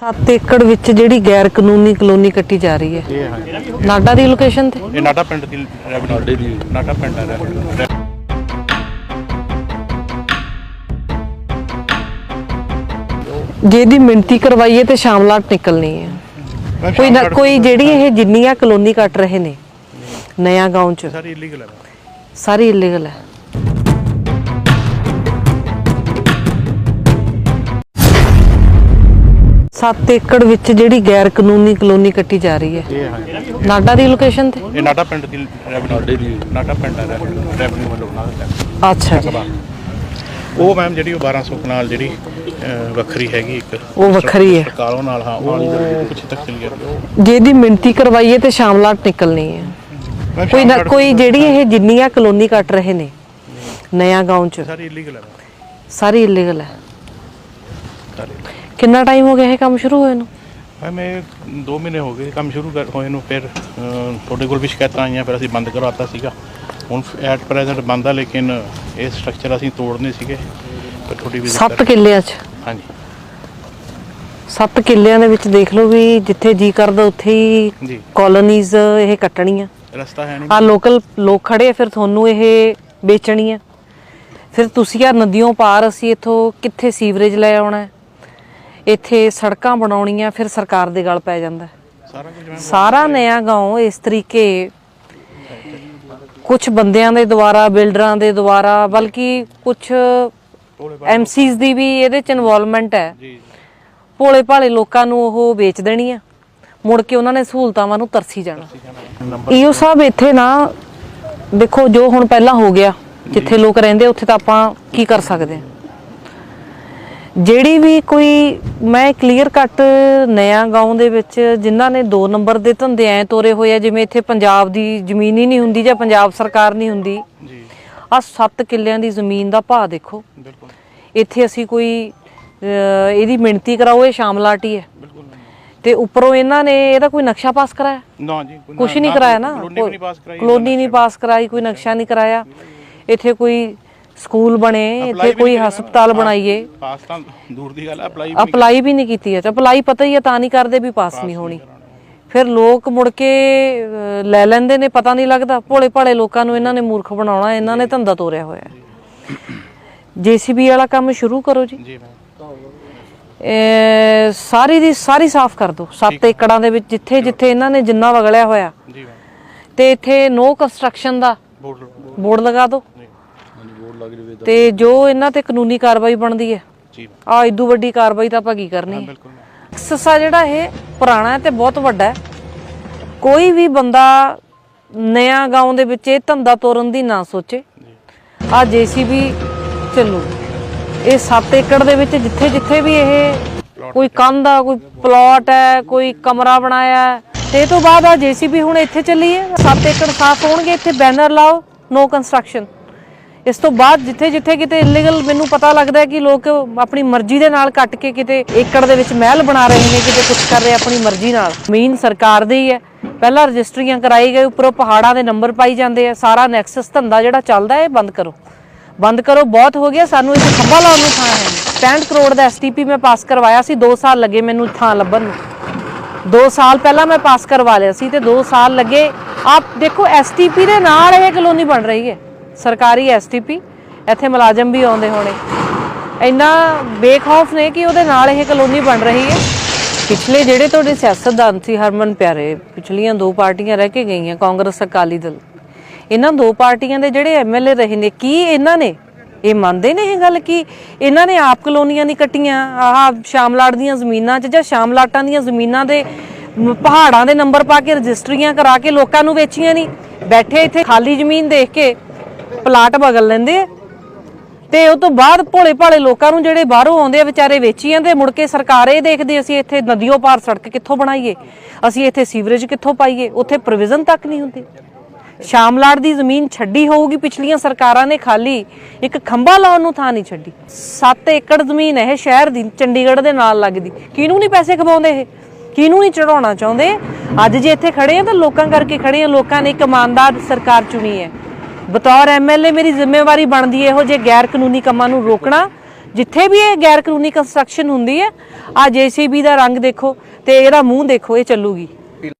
7 ਏਕੜ ਵਿੱਚ ਜਿਹੜੀ ਗੈਰ ਕਾਨੂੰਨੀ ਕਲੋਨੀ ਕੱਟੀ ਜਾ ਰਹੀ ਹੈ। ਇਹ ਹਾਂ ਨਾਡਾ ਦੀ ਲੋਕੇਸ਼ਨ ਤੇ? ਇਹ ਨਾਟਾ ਪਿੰਡ ਦੀ ਰੈਵਨਿਊ ਦੀ। ਨਾਟਾ ਪਿੰਡ ਹੈ revenue। ਜਿਹਦੀ ਮਿਣਤੀ ਕਰਵਾਈਏ ਤੇ ਸ਼ਾਮਲਾਟ ਨਿਕਲਣੀ ਹੈ। ਕੋਈ ਨਾ ਕੋਈ ਜਿਹੜੀ ਇਹ ਜਿੰਨੀਆਂ ਕਲੋਨੀ ਕੱਟ ਰਹੇ ਨੇ ਨਇਆ ਗਾਉਂ ਚ। ਸਾਰੀ ਇਲੀਗਲ ਹੈ। ਸਾਰੀ ਇਲੀਗਲ ਹੈ। ਸੱਤ ਏਕੜ ਵਿੱਚ ਜਿਹੜੀ ਗੈਰ ਕਾਨੂੰਨੀ ਕਲੋਨੀ ਕੱਟੀ ਜਾ ਰਹੀ ਹੈ। ਇਹ ਹਾਂ ਨਾਡਾ ਦੀ ਲੋਕੇਸ਼ਨ ਤੇ? ਇਹ ਨਾਟਾ ਪਿੰਡ ਦੀ ਰੈਵਨਿਊ ਦੀ। ਨਾਟਾ ਪਿੰਡ ਹੈ ਰੈਵਨਿਊ ਵੱਲੋਂ ਦਾ tax। ਅੱਛਾ ਜੀ। ਉਹ ਮੈਮ ਜਿਹੜੀ ਉਹ 1200 ਕਨਾਲ ਜਿਹੜੀ ਅਹ, ਵੱਖਰੀ ਹੈਗੀ ਇੱਕ। ਉਹ ਵੱਖਰੀ ਹੈ। ਕਾਲੋਂ ਨਾਲ ਹਾਂ ਉਹ ਪਿੱਛੇ ਤੱਕ ਚਲੀ ਜਾਂਦੀ ਜਿਹਦੀ ਮਿਣਤੀ ਕਰਵਾਈਏ ਤੇ ਸ਼ਾਮਲਾਟ ਨਿਕਲਣੀ ਹੈ। ਕੋਈ ਨਾ ਕੋਈ ਜਿਹੜੀ ਇਹ ਜਿੰਨੀਆਂ ਕਲੋਨੀ ਕੱਟ ਰਹੇ ਨੇ ਨਇਆ ਗਾਉਂ ਚ। ਸਾਰੀ ਇਲੀਗਲ ਹੈ। ਸਾਰੀ ਇਲੀਗਲ ਹੈ। ਕਿੰਨਾ ਟਾਈਮ ਹੋ ਗਿਆ ਇਹ ਕੰਮ ਸ਼ੁਰੂ ਹੋਏ ਨੂੰ? ਇਹ 2 ਮਹੀਨੇ ਹੋ ਗਏ ਕੰਮ ਸ਼ੁਰੂ ਕਰ ਹੋਏ ਨੂੰ। ਫਿਰ ਤੁਹਾਡੇ ਕੋਲ ਵੀ ਸ਼ਿਕਾਇਤਾਂ ਆਈਆਂ ਫਿਰ ਅਸੀਂ ਬੰਦ ਕਰਵਾਤਾ ਸੀਗਾ। ਹੁਣ ਐਟ ਪ੍ਰੈਜ਼ੈਂਟ ਬੰਦ ਆ ਲੇਕਿਨ ਇਹ ਸਟਰਕਚਰ ਅਸੀਂ ਤੋੜਨੇ ਸੀਗੇ। ਪਰ ਤੁਹਾਡੀ ਵੀ 7 ਕਿੱਲਿਆਂ ਚ? ਹਾਂਜੀ। 7 ਕਿੱਲਿਆਂ ਦੇ ਵਿੱਚ ਦੇਖ ਲਓ ਵੀ ਜਿੱਥੇ ਜੀ ਕਰਦਾ ਉੱਥੇ ਹੀ ਕਾਲੋਨੀਜ਼ ਇਹ ਕੱਟਣੀਆਂ। ਰਸਤਾ ਹੈ ਨਹੀਂ। ਆ ਲੋਕਲ ਲੋਕ ਖੜੇ ਆ, ਫਿਰ ਤੁਹਾਨੂੰ ਇਹ ਵੇਚਣੀਆਂ। ਫਿਰ ਤੁਸੀਂ ਆ ਨਦੀਆਂ ਪਾਰ ਅਸੀਂ ਇੱਥੋਂ ਕਿੱਥੇ ਸੀਵਰੇਜ ਲੈ ਆਉਣਾ ਹੈ? ਇੱਥੇ ਸੜਕਾਂ ਬਣਾਉਣੀਆਂ ਫਿਰ ਸਰਕਾਰ ਦੇ ਗਲ ਪੈ ਜਾਂਦਾ। ਸਾਰਾ ਨਿਆ گاਉਂ ਇਸ ਤਰੀਕੇ। ਕੁਝ ਬੰਦਿਆਂ ਦੇ ਦੁਆਰਾ ਬਿਲਡਰਾਂ ਦੇ ਦੁਆਰਾ ਬਲਕਿ ਕੁਝ ਐਮਸੀਜ਼ ਦੀ ਵੀ ਇਹਦੇ ਚ ਇਨਵੋਲਵਮੈਂਟ ਹੈ। ਭੋਲੇ ਭਾਲੇ ਲੋਕਾਂ ਨੂੰ ਉਹ ਵੇਚ ਦੇਣੀ ਆ ਮੁੜ ਕੇ ਉਹਨਾਂ ਨੇ ਸਹੂਲਤਾਵਾਂ ਨੂੰ ਤਰਸੀ ਜਾਣਾ। ਈਓ ਸਾਹਿਬ ਇੱਥੇ ਨਾ ਦੇਖੋ ਜੋ ਹੁਣ ਪਹਿਲਾਂ ਹੋ ਗਿਆ ਜਿੱਥੇ ਲੋਕ ਰਹਿੰਦੇ ਉੱਥੇ ਤਾਂ ਆਪਾਂ ਕੀ ਕਰ ਸਕਦੇ ਆ? ਜਿਹੜੀ ਵੀ ਕੋਈ ਮੈਂ ਕਲੀਅਰ ਕੱਟ ਨਿਆ گاਉਂ ਦੇ ਵਿੱਚ ਜਿਨ੍ਹਾਂ ਨੇ 2 ਨੰਬਰ ਦੇ ਧੰਦੇ ਐ ਤੋਰੇ ਹੋਏ ਆ ਜਿਵੇਂ ਇੱਥੇ ਪੰਜਾਬ ਦੀ ਜ਼ਮੀਨ ਹੀ ਨਹੀਂ ਹੁੰਦੀ ਜਾਂ ਪੰਜਾਬ ਸਰਕਾਰ ਨਹੀਂ ਹੁੰਦੀ ਆ 7 ਕਿੱਲਿਆਂ ਦੀ ਜ਼ਮੀਨ ਦਾ ਭਾਅ ਦੇਖੋ। ਬਿਲਕੁਲ। ਇੱਥੇ ਅਸੀਂ ਕੋਈ ਇਹਦੀ ਮਿਹਨਤੀ ਕਰਾਓ ਇਹ ਸ਼ਾਮਲਾਟੀ ਹੈ ਤੇ ਉੱਪਰੋਂ ਇਹਨਾਂ ਨੇ ਇਹਦਾ ਕੋਈ ਨਕਸ਼ਾ ਪਾਸ ਕਰਾਇਆ? ਨਾ ਜੀ ਕੁਝ ਨਹੀਂ ਕਰਾਇਆ ਨਾ? ਕਲੋਨੀ ਨਹੀਂ ਪਾਸ ਕਰਾਈ ਕੋਈ ਨਕਸ਼ਾ ਨਹੀਂ ਕਰਾਇਆ। ਇੱਥੇ ਕੋਈ ਸਕੂਲ ਬਣੇ ਇੱਥੇ ਕੋਈ। ਹਸਪਤਾਲ ਬਣਾਈਏ ਪਾਸ ਤਾਂ ਦੂਰ ਦੀ ਗੱਲ ਹੈ ਅਪਲਾਈ ਅਪਲਾਈ ਵੀ ਨਹੀਂ ਕੀਤੀ ਹੈ ਤੇ ਅਪਲਾਈ ਪਤਾ ਹੀ ਹੈ ਤਾਂ ਨਹੀਂ ਕਰਦੇ ਵੀ ਪਾਸ ਨਹੀਂ ਹੋਣੀ। ਫਿਰ ਲੋਕ ਮੁੜ ਕੇ ਲੈ ਲੈਂਦੇ ਨੇ ਪਤਾ ਨਹੀਂ ਲੱਗਦਾ। ਭੋਲੇ ਭਾਲੇ ਲੋਕਾਂ ਨੂੰ ਇਹਨਾਂ ਨੇ ਮੂਰਖ ਬਣਾਉਣਾ ਇਹਨਾਂ ਨੇ ਧੰਦਾ ਤੋਰਿਆ ਹੋਇਆ। ਹੈ ਜੀਸੀਬੀ ਵਾਲਾ ਕੰਮ ਸ਼ੁਰੂ ਕਰੋ ਜੀ। ਜੀ ਮੈਮ ਇਹ ਸਾਰੀ ਦੀ ਸਾਰੀ ਸਾਫ਼ ਕਰ ਦਿਓ। 7 ਏਕੜਾਂ ਦੇ ਵਿੱਚ ਜਿੱਥੇ ਜਿੱਥੇ ਇਹਨਾਂ ਨੇ ਜਿੰਨਾ ਵਗਲਿਆ ਹੋਇਆ। ਜੀ ਮੈਮ ਤੇ ਇੱਥੇ ਨੋ ਕੰਸਟਰਕਸ਼ਨ ਦਾ ਬੋਰਡ ਬੋਰਡ ਤੇ ਜੋ ਇਹਨਾਂ ਤੇ ਕਾਨੂੰਨੀ ਕਾਰਵਾਈ ਬਣਦੀ ਹੈ ਆ ਇਦੋਂ ਵੱਡੀ ਕਾਰਵਾਈ ਤਾਂ ਆਪਾਂ ਕੀ ਕਰਨੀ ਸੱਸਾ ਜਿਹੜਾ ਇਹ ਪੁਰਾਣਾ ਤੇ ਬਹੁਤ ਵੱਡਾ ਹੈ। ਕੋਈ ਵੀ ਬੰਦਾ ਨਿਆ گاਉਂ ਦੇ ਵਿੱਚ ਇਹ ਧੰਦਾ ਤੋਰਨ ਦੀ ਨਾ ਸੋਚੇ। ਆ ਜੀਸੀਬੀ ਚੱਲੂ। ਇਹ 7 ਏਕੜ ਦੇ ਵਿੱਚ ਜਿੱਥੇ ਜਿੱਥੇ ਵੀ ਇਹ ਕੋਈ ਕੰਧ ਆ ਕੋਈ ਪਲਾਟ ਹੈ ਕੋਈ ਕਮਰਾ ਬਣਾਇਆ ਹੈ, ਤੇ ਇਹ ਤੋਂ ਬਾਅਦ ਆ ਜੀਸੀਬੀ ਹੁਣ ਇੱਥੇ ਚੱਲੀ ਹੈ। 7 ਏਕੜ ਸਾਫ਼ ਹੋਣਗੇ ਇੱਥੇ ਬੈਨਰ ਲਾਓ ਨੋ ਕੰਸਟਰਕਸ਼ਨ। ਇਸ ਤੋਂ ਬਾਅਦ ਜਿੱਥੇ ਜਿੱਥੇ ਕਿਤੇ ਇਲੀਗਲ ਮੈਨੂੰ ਪਤਾ ਲੱਗਦਾ ਕਿ ਲੋਕ ਆਪਣੀ ਮਰਜ਼ੀ ਦੇ ਨਾਲ ਕੱਟ ਕੇ ਕਿਤੇ ਏਕੜ ਦੇ ਵਿੱਚ ਮਹਿਲ ਬਣਾ ਰਹੇ ਨੇ, ਕਿਤੇ ਕੁਝ ਕਰ ਰਹੇ ਆਪਣੀ ਮਰਜ਼ੀ ਨਾਲ। ਜ਼ਮੀਨ ਸਰਕਾਰ ਦੀ ਹੈ ਪਹਿਲਾਂ ਰਜਿਸਟਰੀਆਂ ਕਰਾਈ ਗਈ, ਉੱਪਰੋਂ ਪਹਾੜਾਂ ਦੇ ਨੰਬਰ ਪਾਈ ਜਾਂਦੇ ਆ। ਸਾਰਾ ਨੈਕਸਸ ਧੰਦਾ ਜਿਹੜਾ ਚੱਲਦਾ ਹੈ, ਇਹ ਬੰਦ ਕਰੋ। ਬੰਦ ਕਰੋ, ਬਹੁਤ ਹੋ ਗਿਆ। ਸਾਨੂੰ ਇੱਥੇ ਖੰਭਾ ਲਾਉਣ ਨੂੰ ਥਾਂ ਹੈ ਨਹੀਂ। 65 ਕਰੋੜ ਦਾ ਐਸਟੀਪੀ ਮੈਂ ਪਾਸ ਕਰਵਾਇਆ ਸੀ 2 ਸਾਲ ਲੱਗੇ ਮੈਨੂੰ ਥਾਂ ਲੱਭਣ ਨੂੰ। 2 ਸਾਲ ਪਹਿਲਾਂ ਮੈਂ ਪਾਸ ਕਰਵਾ ਲਿਆ ਸੀ ਤੇ 2 ਸਾਲ ਲੱਗੇ। ਆਪ ਦੇਖੋ ਐਸਟੀਪੀ ਦੇ ਨਾਲ ਇਹ ਕਲੋਨੀ ਬਣ ਰਹੀ ਹੈ। ਸਰਕਾਰੀ ਐਸਟੀਪੀ ਇੱਥੇ ਮੁਲਾਜ਼ਮ ਵੀ ਆਉਂਦੇ ਹੋਣੇ। ਇੰਨਾ ਬੇਖੌਫ ਨੇ ਕਿ ਉਹਦੇ ਨਾਲ ਇਹ ਕਲੋਨੀ ਬਣ ਰਹੀ ਹੈ। ਪਿਛਲੇ ਜਿਹੜੇ ਤੁਹਾਡੇ ਸਿਆਸਤਦਾਨ ਸੀ ਹਰਮਨ ਪਿਆਰੇ, ਪਿਛਲੀਆਂ ਦੋ ਪਾਰਟੀਆਂ ਰਹਿ ਕੇ ਗਈਆਂ, ਕਾਂਗਰਸ, ਅਕਾਲੀ ਦਲ। ਇਹਨਾਂ ਦੋ ਪਾਰਟੀਆਂ ਦੇ ਜਿਹੜੇ ਐਮਐਲਏ ਰਹੇ ਨੇ, ਕੀ ਇਹਨਾਂ ਨੇ? ਇਹ ਮੰਨਦੇ ਨੇ ਇਹ ਗੱਲ ਕਿ ਇਹਨਾਂ ਨੇ ਆਪ ਕਲੋਨੀਆਂ ਨਹੀਂ ਕੱਟੀਆਂ, ਆਹ ਸ਼ਾਮਲਾਟ ਦੀਆਂ ਜ਼ਮੀਨਾਂ 'ਚ ਜਾਂ ਸ਼ਾਮਲਾਟਾਂ ਦੀਆਂ ਜ਼ਮੀਨਾਂ ਦੇ ਪਹਾੜਾਂ ਦੇ ਨੰਬਰ ਪਾ ਕੇ ਰਜਿਸਟਰੀਆਂ ਕਰਾ ਕੇ ਲੋਕਾਂ ਨੂੰ ਵੇਚੀਆਂ ਨਹੀਂ? ਬੈਠੇ ਇੱਥੇ ਖਾਲੀ ਜ਼ਮੀਨ ਦੇਖ ਕੇ ਪਲਾਟ ਬਗਲ ਲੈਂਦੇ ਆ। ਤੇ ਉਹ ਤੋਂ ਬਾਅਦ ਭੋਲੇ ਭਾਲੇ ਲੋਕਾਂ ਨੂੰ ਜਿਹੜੇ ਬਾਹਰੋਂ ਆਉਂਦੇ ਆ, ਵਿਚਾਰੇ ਵੇਚੀਆਂ ਤੇ ਮੁੜ ਕੇ ਸਰਕਾਰ ਇਹ ਦੇਖਦੀ ਅਸੀਂ ਇੱਥੇ ਨਦੀਓ ਪਾਰ ਸੜਕ ਕਿੱਥੋਂ ਬਣਾਈਏ? ਅਸੀਂ ਇੱਥੇ ਸੀਵਰੇਜ ਕਿੱਥੋਂ ਪਾਈਏ? ਉੱਥੇ ਪ੍ਰੋਵੀਜ਼ਨ ਤੱਕ ਨਹੀਂ ਹੁੰਦੀ। ਸ਼ਾਮਲਾੜ ਦੀ ਜ਼ਮੀਨ ਛੱਡੀ ਹੋਊਗੀ ਪਿਛਲੀਆਂ ਸਰਕਾਰਾਂ ਨੇ ਖਾਲੀ। ਇੱਕ ਖੰਭਾ ਲਾਉਣ ਨੂੰ ਥਾਂ ਨਹੀਂ ਛੱਡੀ। 7 ਏਕੜ ਜ਼ਮੀਨ ਇਹ ਸ਼ਹਿਰ ਦੀ, ਚੰਡੀਗੜ੍ਹ ਦੇ ਨਾਲ ਲੱਗਦੀ। ਕਿਹਨੂੰ ਨਹੀਂ ਪੈਸੇ ਕਮਾਉਂਦੇ ਇਹ? ਕਿਹਨੂੰ ਨਹੀਂ ਚੜਾਉਣਾ ਚਾਹੁੰਦੇ? ਅੱਜ ਜੇ ਇੱਥੇ ਖੜੇ ਆ ਤਾਂ ਲੋਕਾਂ ਕਰਕੇ ਖੜੇ ਆ। ਲੋਕਾਂ ਨੇ ਇੱਕ ਇਮਾਨਦਾਰ ਸਰਕਾਰ ਚੁਣੀ ਹੈ। ਬਤੌਰ ਐਮਐਲਏ ਮੇਰੀ ਜ਼ਿੰਮੇਵਾਰੀ ਬਣਦੀ ਹੈ ਇਹੋ ਜਿਹੇ ਗੈਰ ਕਾਨੂੰਨੀ ਕੰਮਾਂ ਨੂੰ ਰੋਕਣਾ। ਜਿੱਥੇ ਵੀ ਇਹ ਗੈਰ ਕਾਨੂੰਨੀ ਕੰਸਟਰਕਸ਼ਨ ਹੁੰਦੀ ਹੈ, ਆ ਜੀਸੀਬੀ ਦਾ ਰੰਗ ਦੇਖੋ ਤੇ ਇਹਦਾ ਮੂੰਹ ਦੇਖੋ, ਇਹ ਚੱਲੂਗੀ।